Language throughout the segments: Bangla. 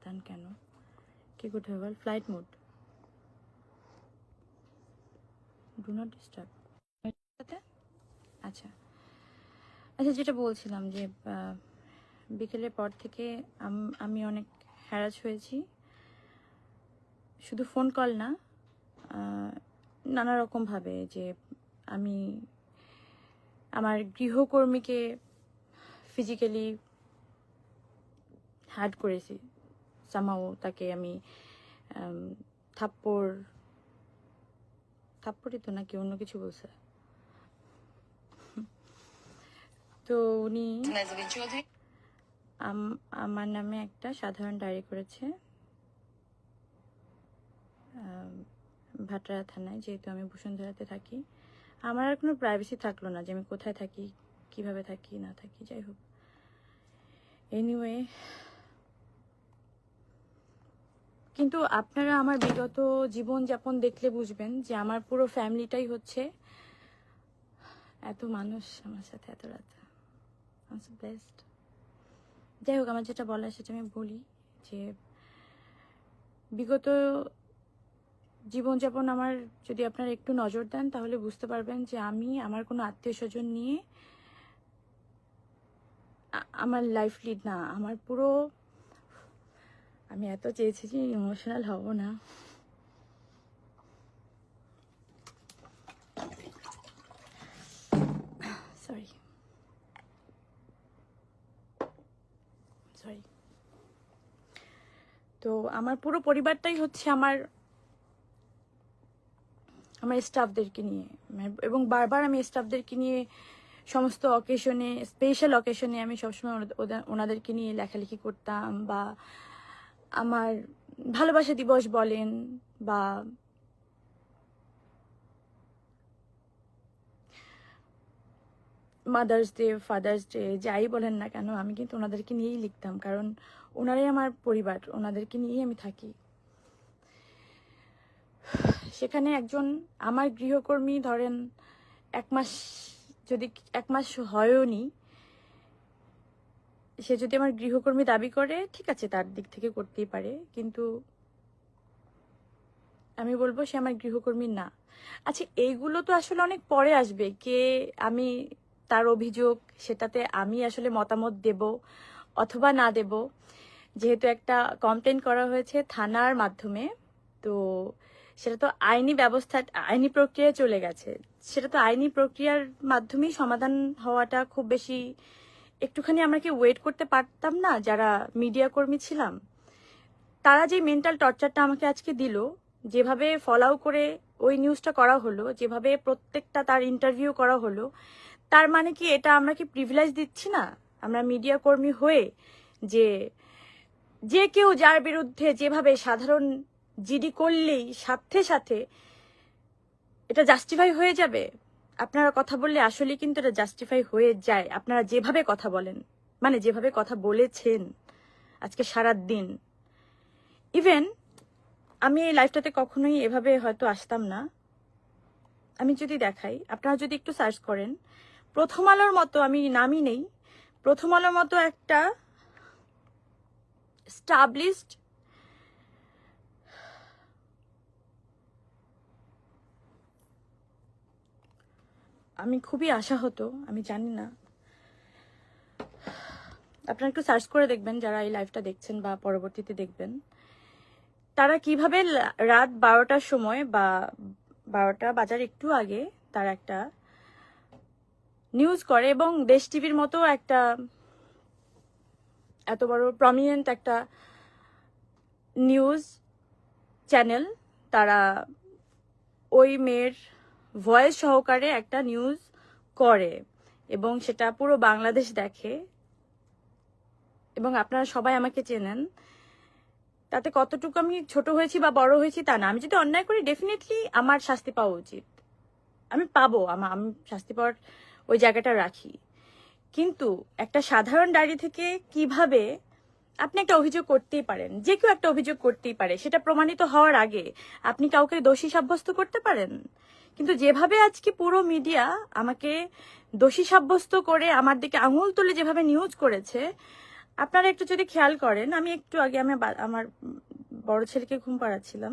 শয়তান কেন? কি করতে হবে বল flight mode do not disturb আচ্ছা। আচ্ছা যেটা বলছিলাম যে বিকেলের পর থেকে আমি অনেক হ্যারাস হয়েছি। শুধু ফোন কল না নানা রকমভাবে যে আমি আমার গৃহকর্মীকে ফিজিক্যালি হ্যাড করেছি। সামাও তাকে আমি থাপ্পড়, থাপ্পড়ই তো নাকি অন্য কিছু বলছে। তো উনি আমার নামে একটা সাধারণ ডায়েরি করেছে ভাটরা থানায়, যেহেতু আমি বসুন্ধরাতে থাকি। আমার আর কোনো প্রাইভেসি থাকল না যে আমি কোথায় থাকি, কীভাবে থাকি, না থাকি, যাই হোক। এনিওয়ে কিন্তু আপনারা আমার বিগত জীবনযাপন দেখলে বুঝবেন যে আমার পুরো ফ্যামিলিটাই হচ্ছে এত মানুষ আমার সাথে এত রাত। ব্লেসড যাই হোক, আমার যেটা বলার সেটা আমি বলি যে বিগত জীবনযাপন আমার যদি আপনারা একটু নজর দেন, তাহলে বুঝতে পারবেন যে আমি, আমার কোনো আত্মীয় স্বজন নিয়ে আমার লাইফ লিড না। আমার পুরো আমি এত চেয়েছি যে ইমোশনাল হব না। সরি সরি তো আমার পুরো পরিবারটাই হচ্ছে আমার আমার স্টাফদেরকে নিয়ে। এবং বারবার আমি স্টাফদেরকে নিয়ে সমস্ত অকেশনে স্পেশাল অকেশনে আমি সবসময় ওনাদেরকে নিয়ে লেখালেখি করতাম বা আমার ভালোবাসা দিবস বলেন বা মাদার্স ডে ফাদার্স ডে যাই বলেন না কেন, আমি কিন্তু ওনাদেরকে নিয়েই লিখতাম, কারণ ওনারাই আমার পরিবার, ওনাদেরকে নিয়েই আমি থাকি। সেখানে একজন আমার গৃহকর্মী ধরেন, এক মাস যদি, এক মাস হয়ওনি সে যদি আমার গৃহকর্মী দাবি করে, ঠিক আছে, তার দিক থেকে করতেই পারে, কিন্তু আমি বলব সে আমার গৃহকর্মী না। আচ্ছা এইগুলো তো আসলে অনেক পরে আসবে, কে আমি তার অভিযোগ, সেটাতে আমি আসলে মতামত দেব অথবা না দেব। যেহেতু একটা কমপ্লেন করা হয়েছে থানার মাধ্যমে, তো সেটা তো আইনি ব্যবস্থা, আইনি প্রক্রিয়ায় চলে গেছে। সেটা তো আইনি প্রক্রিয়ার মাধ্যমেই সমাধান হওয়াটা খুব বেশি একটুখানি আমরা কি ওয়েট করতে পারতাম না, যারা মিডিয়া কর্মী ছিলাম। তারা যে মেন্টাল টর্চারটা আমাকে আজকে দিল, যেভাবে ফলাও করে ওই নিউজটা করা হলো, যেভাবে প্রত্যেকটা তার ইন্টারভিউ করা হলো, তার মানে কি এটা আমরা কি প্রিভিলেজ দিচ্ছি না? আমরা মিডিয়া কর্মী হয়ে যে যে কেউ যার বিরুদ্ধে যেভাবে সাধারণ জিডি করলেই সাথে সাথে এটা জাস্টিফাই হয়ে যাবে। আপনারা কথা বললে আসলে কিন্তু এটা জাস্টিফাই হয়ে যায়। আপনারা যেভাবে কথা বলেন মানে যেভাবে কথা বলেছেন আজকে সারা দিন ইভেন আমি এই লাইফটাতে কখনোই এভাবে হয়তো আসতাম না। আমি যদি দেখাই, আপনারা যদি একটু সার্চ করেন, প্রথম আলোর মতো আমি নামই নেই। প্রথম আলোর মতো একটা স্টাবলিশড আমি খুবই আশা হতো আমি জানি না। আপনারা একটু সার্চ করে দেখবেন যারা এই লাইভটা দেখছেন বা পরবর্তীতে দেখবেন। তারা কীভাবে রাত বারোটার সময় বা বারোটা বাজার একটু আগে তারা একটা নিউজ করে এবং দেশ টিভির মতো একটা এত বড় প্রমিনেন্ট একটা নিউজ চ্যানেল তারা ওই মেয়ের ভয়েস সহকারে একটা নিউজ করে এবং সেটা পুরো বাংলাদেশ দেখে। এবং আপনারা সবাই আমাকে চেনেন। তাতে কতটুকু আমি ছোট হয়েছি বা বড় হয়েছি তা না। আমি যদি অন্যায় করি ডেফিনেটলি আমার শাস্তি পাওয়া উচিত। আমি পাবো আমার আমি শাস্তি পাওয়ার ওই জায়গাটা রাখি। কিন্তু একটা সাধারণ ডায়েরি থেকে কীভাবে আপনি একটা অভিযোগ করতেই পারেন? যে কেউ একটা অভিযোগ করতেই পারে। সেটা প্রমাণিত হওয়ার আগে আপনি কাউকে দোষী সাব্যস্ত করতে পারেন? কিন্তু যেভাবে আজকে পুরো মিডিয়া আমাকে দোষী সাব্যস্ত করে আমার দিকে আঙুল তুলে যেভাবে নিউজ করেছে, আপনারা একটু যদি খেয়াল করেন, আমি একটু আগে আমি আমার বড় ছেলেকে ঘুম পাড়াচ্ছিলাম।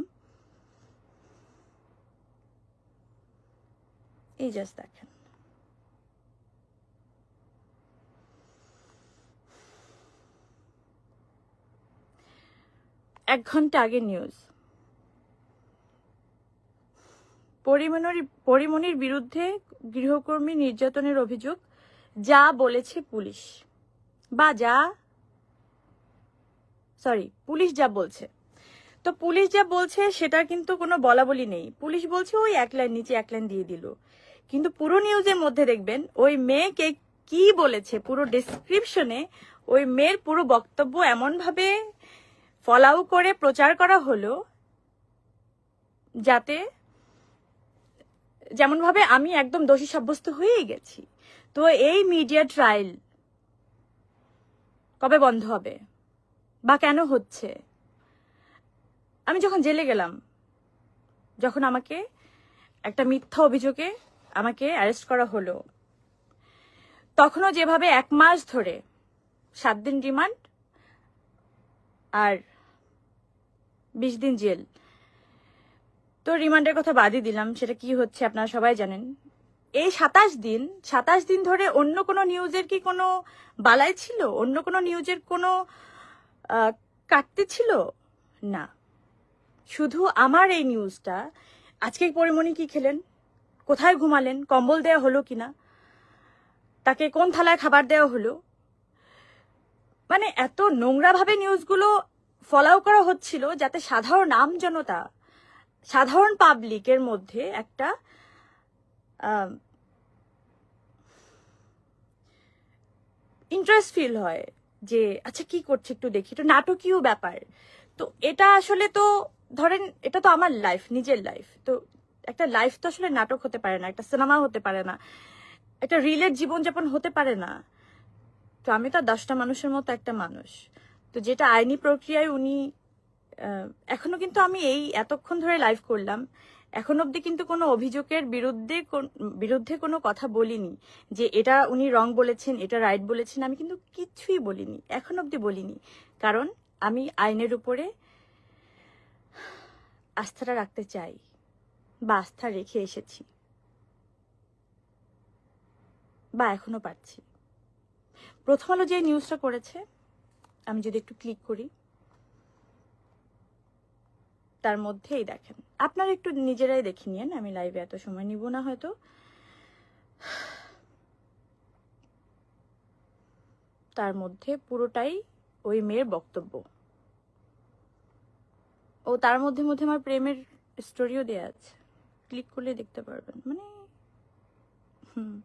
এই জাস্ট দেখেন। এক ঘণ্টা আগে নিউজ পরিমণির পরিমণির বিরুদ্ধে গৃহকর্মী নির্যাতনের অভিযোগ, যা বলেছে পুলিশ। বা যা সরি পুলিশ যা বলছে। তো পুলিশ যা বলছে, সেটার কিন্তু কোনো বলা বলি নেই। পুলিশ বলছে, ওই এক লাইন নিচে এক লাইন দিয়ে দিল। কিন্তু পুরো নিউজের মধ্যে দেখবেন, ওই মেয়েকে কি বলেছে, পুরো ডেসক্রিপশনে ওই মেয়ের পুরো বক্তব্য এমন ভাবে ফলাও করে প্রচার করা হলো, যাতে যেমন ভাবে আমি একদম দোষী সাব্যস্ত হয়েই গেছি। তো এই মিডিয়া ট্রায়াল কবে বন্ধ হবে? বা কেন হচ্ছে? আমি যখন জেলে গেলাম, যখন আমাকে একটা মিথ্যা অভিযোগে আমাকে অ্যারেস্ট করা হলো, তখনও যেভাবে এক মাস ধরে সাত দিন রিমান্ড আর বিশ দিন জেল তো রিমান্ডের কথা বাদই দিলাম, সেটা কি হচ্ছে আপনারা সবাই জানেন। এই সাতাশ দিন সাতাশ দিন ধরে অন্য কোনো নিউজের কি কোনো বালাই ছিল? অন্য কোনো নিউজের কোনো কাটতে ছিল? না। শুধু আমার এই নিউজটা। আজকে পরিমণি কি খেলেন? কোথায় ঘুমালেন? কম্বল দেওয়া হলো কিনা? তাকে কোন থালায় খাবার দেওয়া হলো? মানে এত নোংরাভাবে নিউজগুলো ফলাও করা হচ্ছিল যাতে সাধারণ আম জনতা সাধারণ পাবলিকের মধ্যে একটা ইন্টারেস্ট ফিল হয় যে আচ্ছা কি করছে একটু দেখি। একটু নাটকীয় ব্যাপার। তো এটা আসলে তো, ধরেন, এটা তো আমার লাইফ নিজের লাইফ তো একটা লাইফ তো আসলে নাটক হতে পারে না, একটা সিনেমা হতে পারে না, একটা রিলের জীবনযাপন হতে পারে না। তো আমি তো দশটা মানুষের মতো একটা মানুষ। তো যেটা আইনি প্রক্রিয়ায় উনি এখনও কিন্তু আমি এই এতক্ষণ ধরে লাইভ করলাম। এখন অবধি কিন্তু কোনো অভিযোগের বিরুদ্ধে বিরুদ্ধে কোনো কথা বলিনি যে এটা উনি রং বলেছেন, এটা রাইট বলেছেন, আমি কিন্তু কিছুই বলিনি, এখন অবধি বলিনি। কারণ আমি আইনের উপরে আস্থাটা রাখতে চাই বা আস্থা রেখে এসেছি বা এখনও পাচ্ছি প্রথম আলো যে নিউজটা করেছে, আমি যদি একটু ক্লিক করি। তার মধ্যেই দেখেন। আপনারা একটু নিজেরাই দেখে নিয়েন, আমি লাইভে এত সময় নিব না হয়তো। তার মধ্যে পুরোটাই ওই মেয়ের বক্তব্য। ও তার মধ্যে মধ্যে আমার প্রেমের স্টোরিও দেয়া আছে। ক্লিক করলে দেখতে পারবেন। মানে হুম।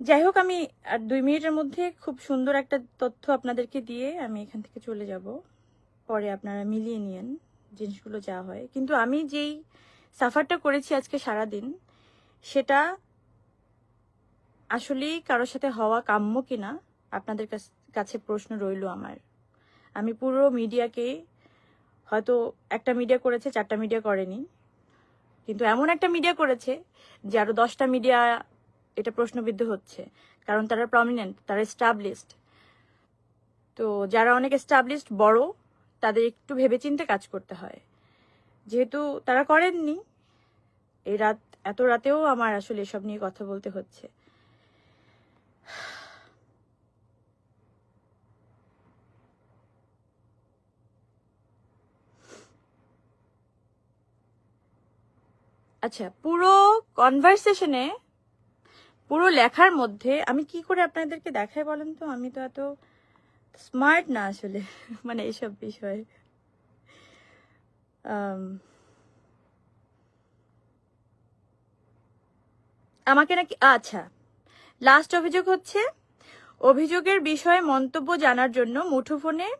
যাই হোক, আমি আর দুই মিনিটের মধ্যে খুব সুন্দর একটা তথ্য আপনাদেরকে দিয়ে আমি এখান থেকে চলে যাব। পরে আপনারা মিলিয়ে নিয়েন জিনিসগুলো যা হয়। কিন্তু আমি যেই সাফারটা করেছি আজকে সারা দিন সেটা আসলেই কারোর সাথে হওয়া কাম্য কিনা, আপনাদের কাছ- প্রশ্ন রইল আমার। আমি পুরো মিডিয়াকে, হয়তো একটা মিডিয়া করেছে, চারটা মিডিয়া করেনি, কিন্তু এমন একটা মিডিয়া করেছে, যে আরও দশটা মিডিয়া এটা প্রশ্নবিদ্ধ হচ্ছে, কারণ তারা প্রমিনেন্ট তারা এস্টাবলিশড তো যারা অনেক এস্টাবলিশড বড় তাদের একটু ভেবেচিন্তে কাজ করতে হয়। যেহেতু তারা করেননি এই রাত, এত রাতেও আমার আসলে এসব নিয়ে কথা বলতে হচ্ছে। আচ্ছা পুরো কনভারসেশনে পুরো লেখার মধ্যে আমি কি করে আপনাদেরকে দেখাই বলেন তো? আমি তো এত স্মার্ট না আসলে মানে এসব বিষয়ে। আমাকে নাকি আচ্ছা। লাস্ট অভিযোগ হচ্ছে, অভিযোগের বিষয়ে মন্তব্য জানার জন্য মুঠোফোনে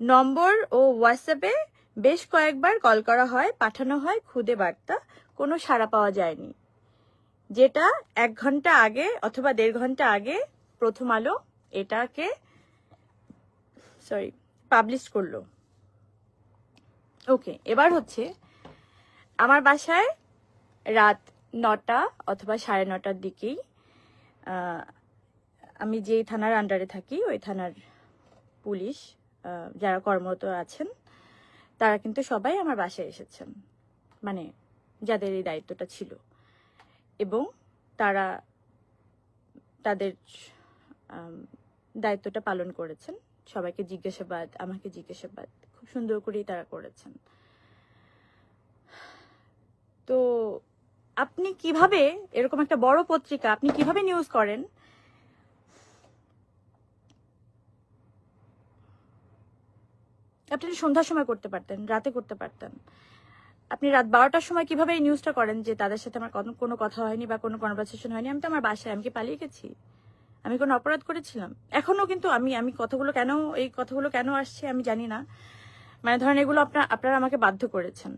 নম্বর ও হোয়াটসঅ্যাপে বেশ কয়েকবার কল করা হয়, পাঠানো হয়, খুদে বার্তা, কোনো সাড়া পাওয়া যায়নি। যেটা এক ঘণ্টা আগে অথবা দেড় ঘণ্টা আগে প্রথম আলো, এটাকে সরি পাবলিশ করল। ওকে এবার হচ্ছে আমার বাসায় রাত নটা অথবা সাড়ে নটার দিকেই আমি যেই থানার আন্ডারে থাকি, ওই থানার পুলিশ যারা কর্মরত আছেন, তারা কিন্তু সবাই আমার বাসায় এসেছেন। মানে যাদের এই দায়িত্বটা ছিল। এবং তারা তাদের দায়িত্বটা পালন করেছেন। সবাইকে জিজ্ঞাসাবাদ, আমাকে জিজ্ঞাসাবাদ। খুব সুন্দর করেই তারা করেছেন। তো আপনি কীভাবে, এরকম একটা বড় পত্রিকা, আপনি কীভাবে নিউজ করেন? আপনি সন্ধ্যার সময় করতে পারতেন, রাতে করতে পারতেন। আপনি রাত বারোটার সময় কীভাবে এই নিউজটা করেন যে তাদের সাথে আমার কোনো কথা হয়নি বা কোনো কনভারসেশন হয়নি? আমি তো আমার বাসায়, আমি কি পালিয়ে গেছি? আমি কোনো অপরাধ করেছিলাম? এখনও কিন্তু আমি আমি কথাগুলো কেন, এই কথাগুলো কেন আসছে আমি জানি না। মানে ধরেন এগুলো আপনার আপনারা আমাকে বাধ্য করেছেন।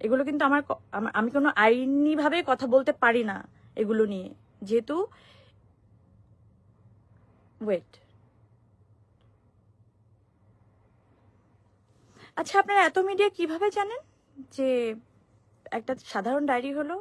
এগুলো কিন্তু আমার আমি কোনো আইনিভাবে কথা বলতে পারি না এগুলো নিয়ে। যেহেতু ওয়েট আচ্ছা আপনারা এত মিডিয়া কীভাবে জানেন যে একটা সাধারণ ডায়েরি হলো?